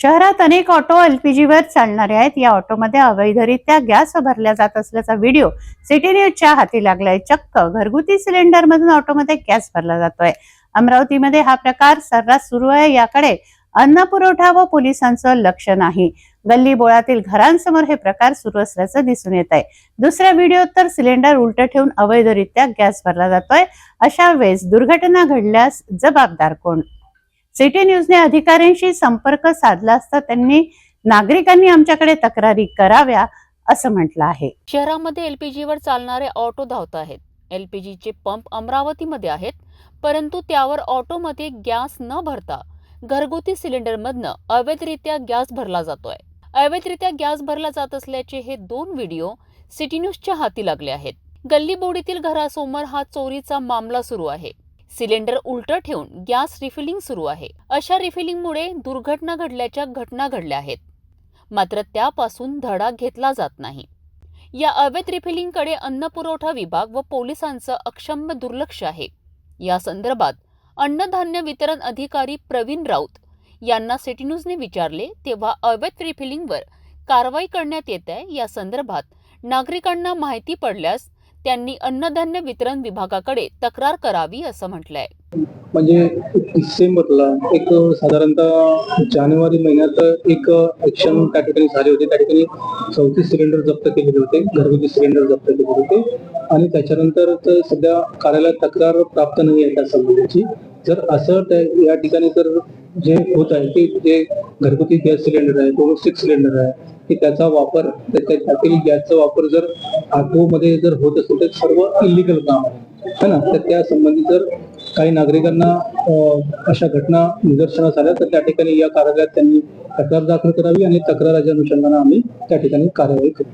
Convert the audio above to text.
शहरात अनेक ऑटो एलपीजीवर चालणारे आहेत. या ऑटोमध्ये अवैधरित्या गॅस भरल्या जात असल्याचा व्हिडिओ सिटी न्यूजच्या हाती लागलाय. चक्क घरगुती सिलेंडर मधून ऑटोमध्ये गॅस भरला जातोय. अमरावतीमध्ये हा प्रकार सर्रास सुरू आहे. याकडे अन्न पुरवठा व पोलिसांचं लक्ष नाही. गल्ली बोळातील घरांसमोर हे प्रकार सुरू असल्याचं दिसून येत आहे दुसऱ्या व्हिडिओत तर सिलेंडर उलट ठेवून अवैधरित्या गॅस भरला जातोय. अशा वेळेस दुर्घटना घडल्यास जबाबदार कोण? सिटी न्यूजने अधिकाऱ्यांशी संपर्क साधला असता त्यांनी नागरिकांनी आमच्याकडे तक्रारी कराव्या असं म्हटलं आहे. शहरामध्ये एलपीजीवर चालणारे ऑटो धावत आहेत. एलपीजीचे पंप अमरावतीमध्ये आहेत परंतु त्यावर ऑटोमध्ये गॅस न भरता घरगुती सिलेंडरमधनं अवैधरित्या गॅस भरला जातोय. अवैधरित्या गॅस भरला जात असल्याचे हे दोन व्हिडिओ सिटी न्यूजच्या हाती लागले आहेत. गल्लीबोडीतील घरासमोर हा चोरीचा मामला सुरू आहे. सिलेंडर उलट ठेवून गॅस रिफिलिंग सुरू आहे. अशा रिफिलिंगमुळे दुर्घटना घडल्याच्या घटना घडल्या आहेत. मात्र त्यापासून धडा घेतला जात नाही. या अवैध रिफिलिंगकडे अन्न पुरवठा विभाग व पोलिसांचं अक्षम्य दुर्लक्ष आहे. या संदर्भात अन्नधान्य वितरण अधिकारी प्रवीण राऊत यांना सिटी न्यूजने विचारले तेव्हा अवैध रिफिलिंगवर कारवाई करण्यात येत आहे. या संदर्भात नागरिकांना माहिती पडल्यास त्यांनी अन्नधान्य वितरण विभागाकडे तक्रार करावी असं म्हटलंय. म्हणजे डिसेंबरला एक साधारणतः जानेवारी महिन्यात एक ऍक्शन त्या ठिकाणी झाली होती. त्या ठिकाणी चौतीस सिलेंडर जप्त केलेले होते. घरगुती सिलेंडर जप्त केले होते. आणि त्याच्यानंतर सध्या कार्यालयात तक्रार प्राप्त नाही आहे त्या संबंधीची. जर असं या ठिकाणी जर जे होत आहे की जे घरगुती गॅस सिलेंडर आहे डोमेस्टिक सिलेंडर आहे की त्याचा वापर त्यातील गॅसचा वापर जर ऑटोमध्ये जर होत असेल तर सर्व इलिगल काम आहे. है ना? तर त्या संबंधी जर काही नागरिकांना अशा घटना निदर्शनास आल्या तर त्या ठिकाणी या कार्यालयात त्यांनी तक्रार दाखल करावी आणि तक्राराच्या अनुषंगाने आम्ही त्या ठिकाणी कार्यवाही करू